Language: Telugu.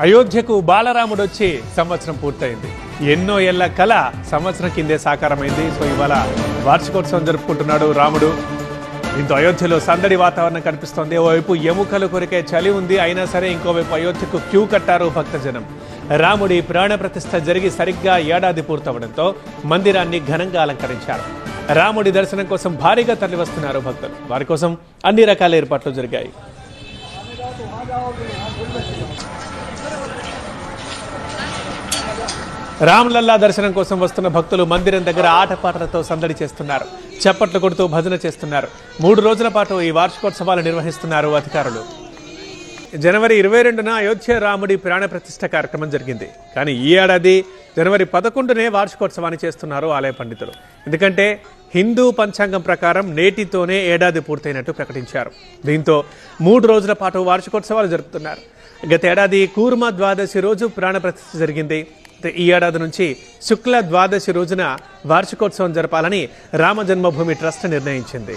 అయోధ్యకు బాలరాముడు వచ్చి సంవత్సరం పూర్తయింది. ఎన్నో ఏళ్ళ కళ సంవత్సరం కిందే సాకారమైంది. సో ఇవాళ వార్షికోత్సవం జరుపుకుంటున్నాడు రాముడు. దీంతో అయోధ్యలో సందడి వాతావరణం కనిపిస్తోంది. ఓవైపు ఎముకలు కొరికే చలి ఉంది. అయినా సరే ఇంకోవైపు అయోధ్యకు క్యూ కట్టారు భక్తజనం. రాముడి ప్రాణ ప్రతిష్ఠ జరిగి సరిగ్గా ఏడాది పూర్తవడంతో మందిరాన్ని ఘనంగా అలంకరించారు. రాముడి దర్శనం కోసం భారీగా తరలివస్తున్నారు భక్తులు. వారి కోసం అన్ని రకాల ఏర్పాట్లు జరిగాయి. రామ్లల్లా దర్శనం కోసం వస్తున్న భక్తులు మందిరం దగ్గర ఆటపాటలతో సందడి చేస్తున్నారు. చప్పట్లు కొడుతూ భజన చేస్తున్నారు. మూడు రోజుల పాటు ఈ వార్షికోత్సవాలు నిర్వహిస్తున్నారు అధికారులు. జనవరి ఇరవై రెండున అయోధ్య రాముడి ప్రాణ ప్రతిష్ఠ కార్యక్రమం జరిగింది. కానీ ఈ ఏడాది జనవరి పదకొండునే వార్షికోత్సవాన్ని చేస్తున్నారు ఆలయ పండితులు. ఎందుకంటే హిందూ పంచాంగం ప్రకారం నేటితోనే ఏడాది పూర్తయినట్టు ప్రకటించారు. దీంతో మూడు రోజుల పాటు వార్షికోత్సవాలు జరుపుతున్నారు. గత ఏడాది కూర్మ ద్వాదశి రోజు ప్రాణ ప్రతిష్ఠ జరిగింది. ఈ ఏడాది నుంచి శుక్ల ద్వాదశి రోజున వార్షికోత్సవం జరపాలని రామ జన్మభూమి ట్రస్ట్ నిర్ణయించింది.